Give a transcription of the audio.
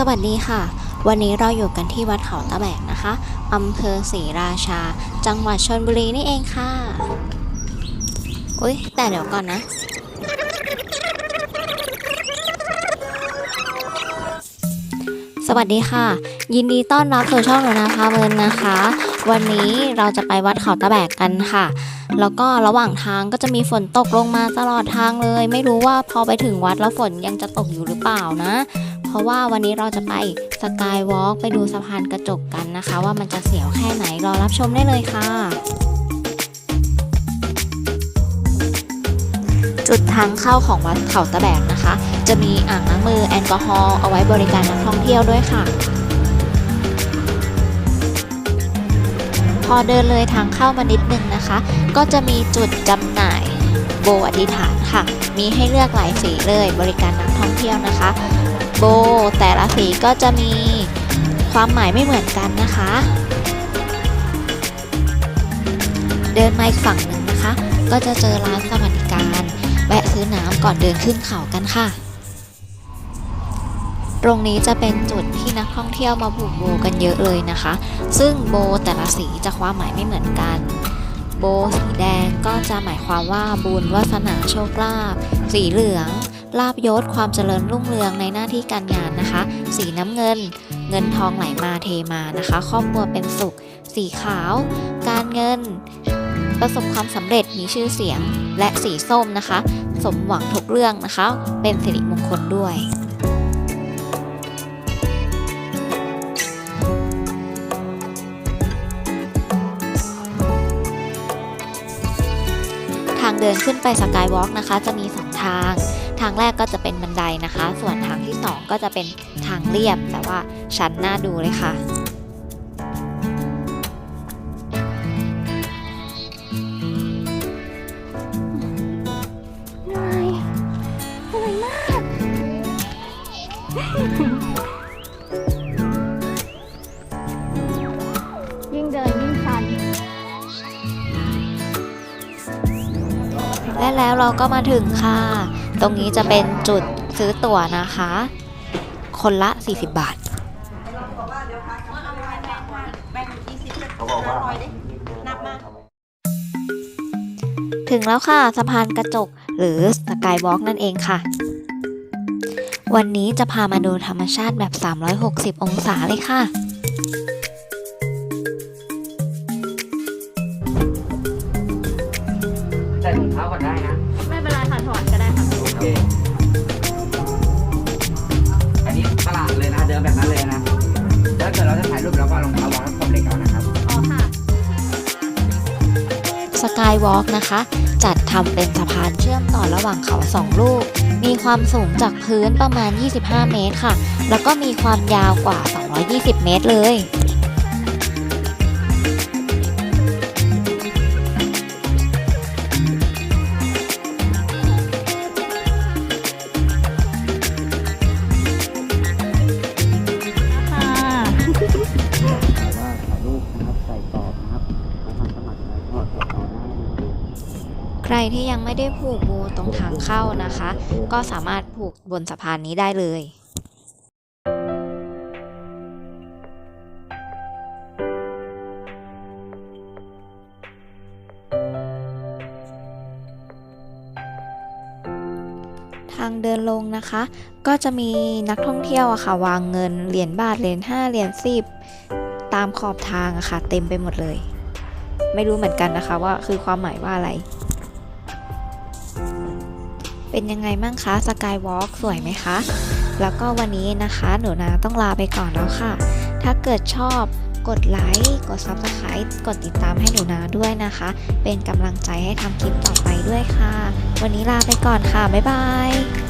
สวัสดีค่ะ วันนี้เราอยู่กันที่วัดเขาตะแบกนะคะอำเภอศรีราชา จังหวัดชลบุรีนี่เองค่ะ อุ้ยแต่เดี๋ยวก่อนนะ สวัสดีค่ะ ยินดีต้อนรับสู่ช่องหนูนาพาเพลินนะคะ วันนี้เราจะไปวัดเขาตะแบกกันค่ะ แล้วก็ระหว่างทางก็จะมีฝนตกลงมาตลอดทางเลย ไม่รู้ว่าพอไปถึงวัดแล้วฝนยังจะตกอยู่หรือเปล่านะ ราะว่าวันนี้เราจะไปสกายวอล์กไปดูสะพานกระจกกันนะคะ ว่ามันจะเสียวแค่ไหนรอรับชมได้เลยค่ะ จุดทางเข้าของวัดเขาตะแบกนะคะ จะมีอ่างล้างมือแอลกอฮอล์เอาไว้บริการนักท่องเที่ยวด้วยค่ะ พอเดินเลยทางเข้ามานิดนึงนะคะ ก็จะมีจุดจำหน่ายโบอธิษฐานค่ะ มีให้เลือกหลายสีเลยบริการนักท่องเที่ยวนะคะ โบ แต่ละสีก็จะมีความหมายไม่เหมือนกันนะคะ เดินมาอีกฝั่งหนึ่งนะคะ ก็จะเจอร้านสวัสดิการ แวะซื้อน้ำก่อนเดินขึ้นเขากันค่ะ ตรงนี้จะเป็นจุดที่นักท่องเที่ยวมาผูกโบกันเยอะเลยนะคะ ซึ่งโบแต่ละสีจะความหมายไม่เหมือนกันโบสีแดงก็จะหมายความว่าบุญวาสนาโชคลาภสีเหลือง ลาบยศความเจริญรุ่งเรืองในหน้าที่การงานนะคะ สีน้ำเงิน เงินทองไหลมาเทมานะคะ ครอบครัวเป็นสุข สีขาว การเงิน ประสบความสำเร็จมีชื่อเสียงและสีส้มนะคะ สมหวังทุกเรื่องนะคะ เป็นสิริมงคลด้วยทางเดินขึ้นไปสกายวอล์กนะคะ จะมี 2 ทาง ทางแรกก็จะเป็นบันไดนะคะ ส่วนทางที่ 2 ก็จะเป็นทางเรียบ แต่ว่าชันน่าดูเลยค่ะ และแล้วเราก็มาถึงค่ะ ตรงนี้จะเป็นจุดซื้อตั๋วนะคะ คนละ 40 บาทถึงแล้วค่ะสะพานกระจกหรือสกายวอล์กนั่นเองค่ะ วันนี้จะพามาดูธรรมชาติแบบ 360 องศาเลยค่ะ ส่ถุงเท้าก่อนได้นะ ไม่เป็นไรค่ะถอดก็ได้ค่ะโอเค อันนี้ตลาดเลยนะ เดินแบบนั้นเลยนะถ้าเกิดเราจะถ่ายรูปเราก็เอารองเท้าวางขอบเหล็กเอานะครับ อ๋อค่ะ สกายวอล์กนะคะ จัดทำเป็นสะพานเชื่อมต่อระหว่างเขาสองลูก มีความสูงจากพื้นประมาณ 25 เมตรค่ะ แล้วก็มีความยาวกว่า 220 เมตรเลย รที่ยังไม่ได้ผูกโบตรงทางเข้านะคะ ก็สามารถผูกบนสะพานนี้ได้เลยทางเดินลงนะคะ ก็จะมีนักท่องเที่ยวอะค่ะ วางเงินเหรียญบาทเหรียญ5เหรียญ10 ตามขอบทางอะค่ะ เต็มไปหมดเลย ไม่รู้เหมือนกันนะคะว่าคือความหมายว่าอะไร เป็นยังไงบ้างคะสกายวอล์กสวยไหมคะ แล้วก็วันนี้นะคะหนูนาต้องลาไปก่อนแล้วค่ะ ถ้าเกิดชอบกดไลค์ กด Subscribe กดติดตามให้หนูนาด้วยนะคะ เป็นกำลังใจให้ทำคลิปต่อไปด้วยค่ะ วันนี้ลาไปก่อนค่ะ บ๊ายบาย